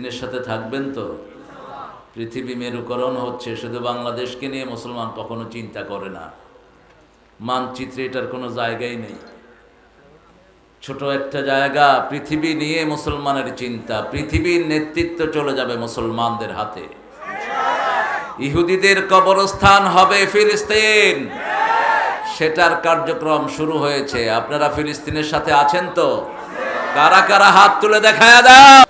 ফিলিস্তিনের সাথে থাকবেন তো? পৃথিবী মেরুকরণ হচ্ছে, শুধু বাংলাদেশকে নিয়ে মুসলমান কখনো চিন্তা করে না। মানচিত্রে এটার কোনো জায়গাই নেই। ছোট একটা জায়গা, পৃথিবী নিয়ে মুসলমানের চিন্তা, পৃথিবীর নেতৃত্ব চলে যাবে মুসলমানদের হাতে। ইহুদিদের কবরস্থান হবে ফিলিস্তিন। সেটার কার্যক্রম শুরু হয়েছে। আপনারা ফিলিস্তিনের সাথে আছেন তো? কারা কারা হাত তুলে দেখায় দাও।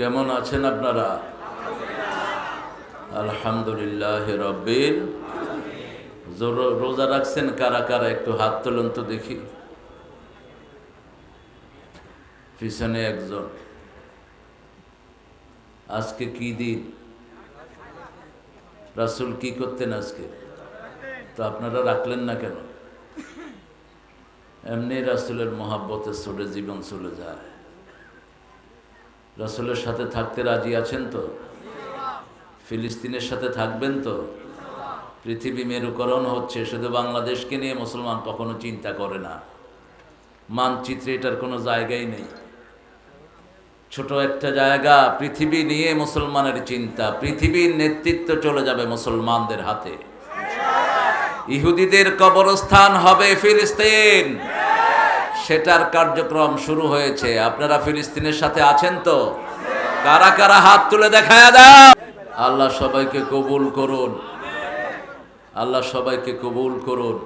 কেমন আছেন আপনারা? আলহামদুলিল্লাহ রব্বিল জোর- রোজা রাখছেন কারা কারা? একটু হাত তোলেন তো দেখি। পিছনে একজন। আজকে কি দিন? রাসুল কি করতেন আজকে? তো আপনারা রাখলেন না কেন? এমনি রাসুলের মহাব্বতে চলে জীবন চলে যায়। রাসুলের সাথে থাকতে রাজি আছেন তো? ফিলিস্তিনের সাথে থাকবেন তো? পৃথিবী মেরুকরণ হচ্ছে, শুধু বাংলাদেশকে নিয়ে মুসলমান কখনো চিন্তা করে না। মানচিত্রে এটার কোনো জায়গাই নেই। ছোট একটা জায়গা, পৃথিবী নিয়ে মুসলমানের চিন্তা, পৃথিবীর নেতৃত্ব চলে যাবে মুসলমানদের হাতে। ইহুদিদের কবরস্থান হবে ফিলিস্তিন। সেটার কার্যক্রম শুরু হয়েছে আপনারা ফিলিস্তিনের সাথে আছেন তো কারা কারা হাত তুলে দেখায় দাও আল্লাহ সবাইকে কবুল করুন আল্লাহ সবাইকে কবুল করুন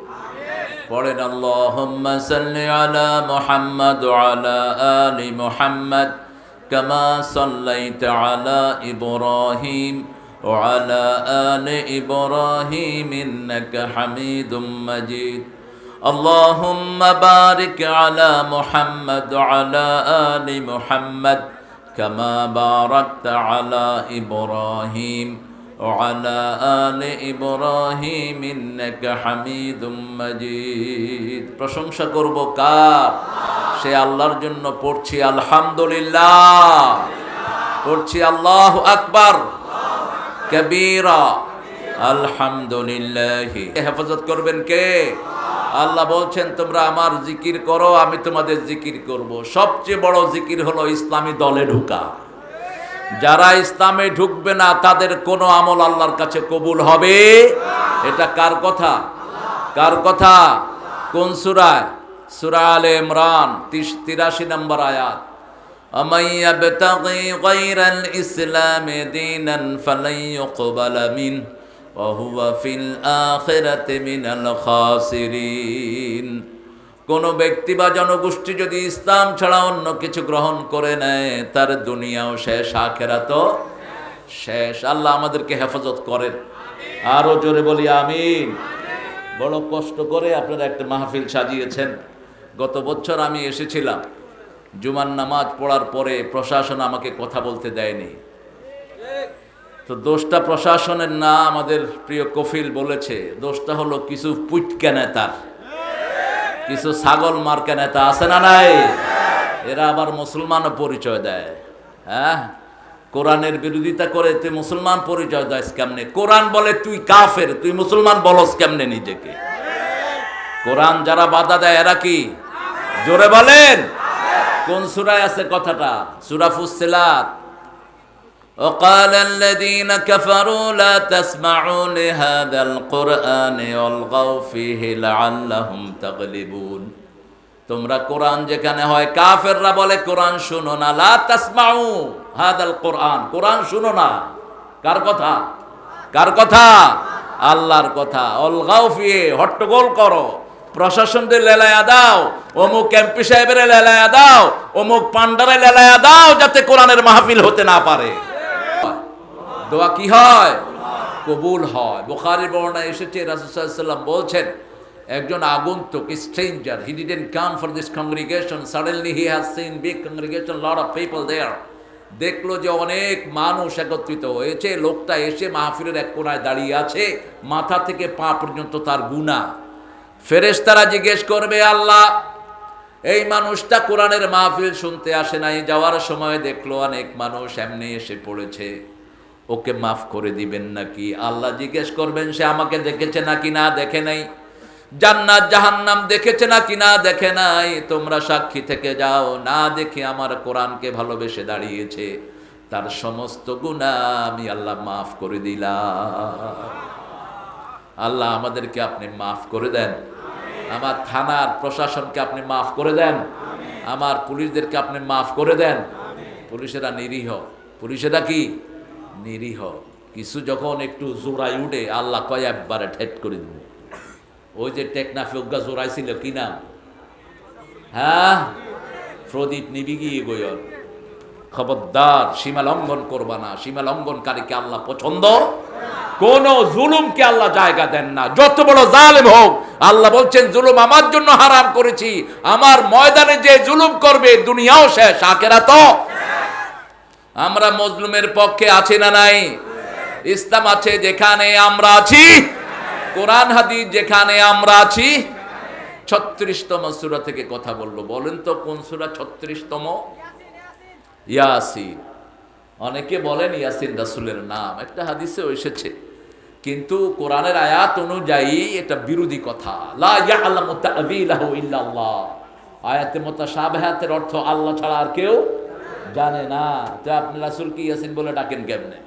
পড়েন আল্লাহুম্মা সাল্লি আলা মুহাম্মাদ ওয়া আলা আলি মুহাম্মাদ কামা সাল্লাইতা আলা ইব্রাহিম وعلى آل إبراهيم إنك حميد مجيد اللهم بارك على محمد وعلى آل محمد كما باركت على إبراهيم وعلى آل إبراهيم إنك حميد مجيد প্রশংসা করব কার সে আল্লাহর জন্য পড়ছি আলহামদুলিল্লাহ পড়ছি আল্লাহ আকবার কবীরা আলহামদুলিল্লাহ হেফাজত করবেন কে আল্লাহ বলছেন তোমরা আমার জিকির করো আমি তোমাদের জিকির করব সবচেয়ে বড় জিকির হলো ইসলামী দলে ঢুকা যারা ইসলামে ঢুকবে না তাদের কোনো আমল আল্লাহর কাছে কবুল হবে এটা কার কথা কার কথা কোন সুরায় সুরা আলে ইমরান তিরাশি নম্বর আয়াত ومن يبتغي غير الإسلام دينا فلن يقبل منه ওহুয়া ফিল আখেরাতে মিনাল খাসিরিন। কোনো ব্যক্তি বা জনগোষ্ঠী যদি ইসলাম ছাড়া অন্য কিছু গ্রহণ করে নেয়, তার দুনিয়াও শেষ আখেরাত শেষ। আল্লাহ আমাদেরকে হেফাজত করেন। আরও জোরে বলি, আমিন। বড় কষ্ট করে আপনারা একটা মাহফিল সাজিয়েছেন। গত বছর আমি এসেছিলাম। জুমান নামাজ পড়ার পরে প্রশাসন আমাকে কথা বলতে দেয়নি। তো দোষটা প্রশাসনের না, আমাদের প্রিয় কফিল বলেছে, দোষটা হলো কিছু পুটকা নেতার। কিছু ছাগল মার্কা নেতা আছে না নাই? এরা আবার মুসলমানও পরিচয় দেয়। হ্যাঁ? কোরআনের বিরোধিতা করে তুই মুসলমান পরিচয় দেয় কেমনে? কোরআন বলে তুই কাফের, তুই মুসলমান বলস কেমনে নিজেকে? কোরআন যারা বাধা দেয়, এরা কি? জোরে বলেন। কোন সুরায় আছে কথাটা? সুরা ফুসিলাত وقال الذين كفروا لا تسمعوا لهذا القرآن والغوا فيه لعلهم تغلبون তোমরা কোরআন যেখানে হয় কাফেররা বলে কোরআন শুনো না লা তাসমাউ হাদাল কোরআন কোরআন শুনো না কার কথা কার কথা আল্লাহর কথা অলগাও ফিয়ে হট্টগোল করো প্রশাসনদের লেলায়া দাও অমুক এমপি সাহেবের লেলায়া দাও অমুক পান্ডারে লেলায়া দাও যাতে কোরআনের মাহফিল হতে না পারে দোয়া কি হয়? কবুল হয়। বোখারি বর্ণা এসেছে রাসুসাল্লাম বলছেন, একজন আগন্তুক stranger he didn't come for this congregation suddenly he has seen big congregation lot of people there দেখল যে অনেক মানুষ একত্রিত হয়েছে, লোকটা এসে মাহফিলের এক কোনায় দাঁড়িয়ে আছে, মাথা থেকে পা পর্যন্ত তার গুণা ফেরেশতারা জিজ্ঞেস করবে, আল্লাহ, এই মানুষটা কোরআনের মাহফিল শুনতে আসে নাই, যাওয়ার সময় দেখল অনেক মানুষ এমনি এসে পড়েছে। ওকে মাফ করে দিবেন নাকি? আল্লাহ জিজ্ঞেস করবেন, সে আমাকে দেখেছে নাকি না? দেখে নাই। জান্নাত জাহান্নাম দেখেছে নাকি না? দেখে নাই। তোমরা সাক্ষী থেকে যাও, না দেখে আমার কোরআনকে ভালোবেসে দাঁড়িয়েছে। তার সমস্ত গুণা আমি আল্লাহ মাফ করে দিলাম। আল্লাহ আমাদেরকে আপনি মাফ করে দেন। আমার থানার প্রশাসনকে আপনি মাফ করে দেন। আমার পুলিশদেরকে আপনি মাফ করে দেন। পুলিশেরা নিরীহ। পুলিশেরা কি? নিরীহ। কিছু যখন একটু জোড়াই উঠে, আল্লাহ কয়, একবারে ঠেট করে দিব। ওই যে টেকনাফে অজ্ঞা জোড়াইছিল, কি নাম? হ্যাঁ? প্রদীপ নিবি গিয়ে গয়ন। খবরদার, সীমা লঙ্ঘন করবা না। সীমা লঙ্ঘনকারীকে আল্লাহ পছন্দ? কোন জুলুমকে আল্লাহ জায়গা দেন না। যত বড় জালেম হোক, আল্লাহ বলছেন, জুলুম আমার জন্য হারাম করেছি। আমার ময়দানে যে জুলুম করবে, দুনিয়াও শেষ আকেরা তো আমরা মজলুমের পক্ষে আছি না নাই? ইসলাম আছে যেখানে আমরা আছি। কোরআন, হাদিস যেখানে আমরা আছি। ছত্রিশতম সুরা থেকে কথা বলব। বলেন তো কোন সুরা ছত্রিশতম? ইয়াসিন। অনেকে বলেন ইয়াসিন রাসুলের নাম। একটা হাদিসে এসেছে। কিন্তু কোরআনের আয়াত অনুযায়ী এটা বিরোধী কথা। আয়াতে মুতাশাবিহাতের অর্থ আল্লাহ ছাড়া আর কেউ জানে না, তো আপনি রাসূলকে ইয়াসিন বলে ডাকেন কেমনে?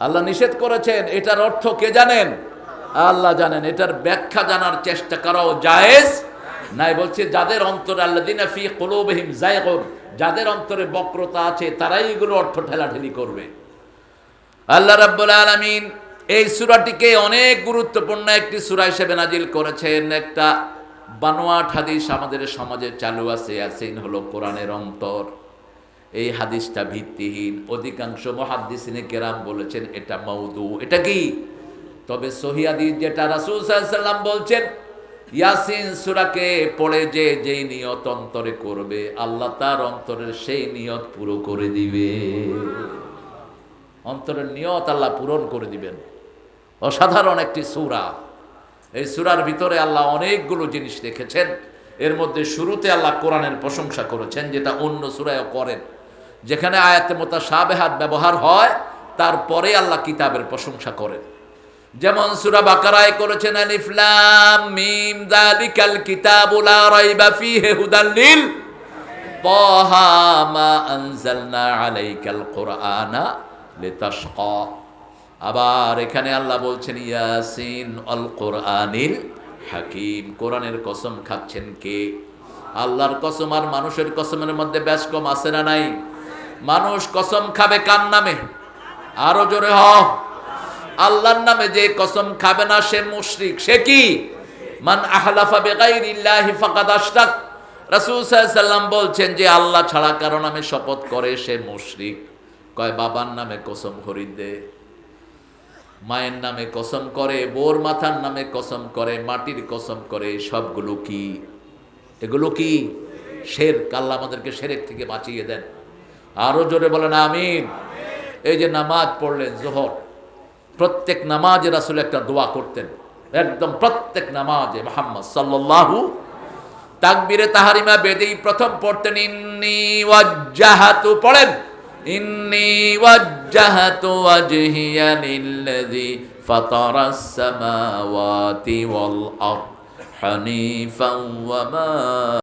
আল্লাহ নিষেধ করেছেন, এটার অর্থ কে জানেন? আল্লাহ জানেন, এটার ব্যাখ্যা জানার চেষ্টা করাও জায়েজ নাই, বলছে যাদের অন্তরে আল্লাহ দিনা ফি কুলুবিহিম যাদের অন্তরে বক্রতা আছে, তারাই এগুলো অর্থ ঠেলাঠেলি করবে। আল্লাহ রাব্বুল আলামিন এই সূরাটিকে অনেক গুরুত্বপূর্ণ একটি সূরা হিসেবে নাজিল করেছেন, একটা বানোয়াট হাদিস আমাদের সমাজে চালু আছে ইয়াসিন হলো কোরআনের অন্তর। এই হাদিসটা ভিত্তিহীন। অধিকাংশ মহাদ্দিসিনে কেরাম বলেছেন, এটা মৌদু এটা কি? তবে সহিয়াদিস যেটা রাসূল বলছেন, ইয়াসিন সুরাকে পড়ে যে যেই নিয়ত অন্তরে করবে, আল্লাহ তার অন্তরের সেই নিয়ত পুরো করে দিবে। অন্তরের নিয়ত আল্লাহ পূরণ করে দিবেন। অসাধারণ একটি সূরা। এই সুরার ভিতরে আল্লাহ অনেকগুলো জিনিস রেখেছেন। এর মধ্যে শুরুতে আল্লাহ কোরআনের প্রশংসা করেছেন, যেটা অন্য সূরায়ও করেন। যেখানে আয়াতে মোতা সাবেহাত ব্যবহার হয়, তারপরে আল্লাহ কিতাবের প্রশংসা করেন। যেমন সুরা বাকারায় করেছেন, আলিফ লাম মিম, যালিকাল কিতাবু লা রাইবা ফীহি হুদাল লিল। আলাইকাল কুরআনা লিতাশকা। আবার এখানে আল্লাহ বলছেন, ইয়াসিন আল কোরআনিল হাকিম। কোরআনের কসম খাচ্ছেন কে? আল্লাহর কসম আর মানুষের কসমের মধ্যে ব্যাস কম আছে না নাই? মানুষ কসম খাবে কার নামে? আরও জোরে হ। আল্লাহর নামে যে কসম খাবে না, সে মুশরিক। সে কি? মান আহলাফা বেগাইরিল্লাহি ফাকাদ আশরাক রাসূল সাল্লাম বলছেন যে, আল্লাহ ছাড়া কারও নামে শপথ করে সে মুশরিক। কয়, বাবার নামে কসম খরিদ দে। মায়ের নামে কসম করে, বোর মাথার নামে কসম করে, মাটির কসম করে, সবগুলো কি? এগুলো কি? শের কাল্লা আমাদেরকে শেরেক থেকে বাঁচিয়ে দেন। আরও জোরে বলেন, আমিন। এই যে নামাজ পড়লেন, জোহর, প্রত্যেক নামাজে রাসুল একটা দোয়া করতেন। একদম প্রত্যেক নামাজে মোহাম্মদ সাল্লাল্লাহু তাকবিরে তাহারিমা বেদেই প্রথম পড়তেন, ইন্নি ওয়াজ্জাহাতু, পড়েন। ইন্নি ওয়াজ্জাহাতু وجهت وجهي للذي فطر السماوات والأرض حنيفا وما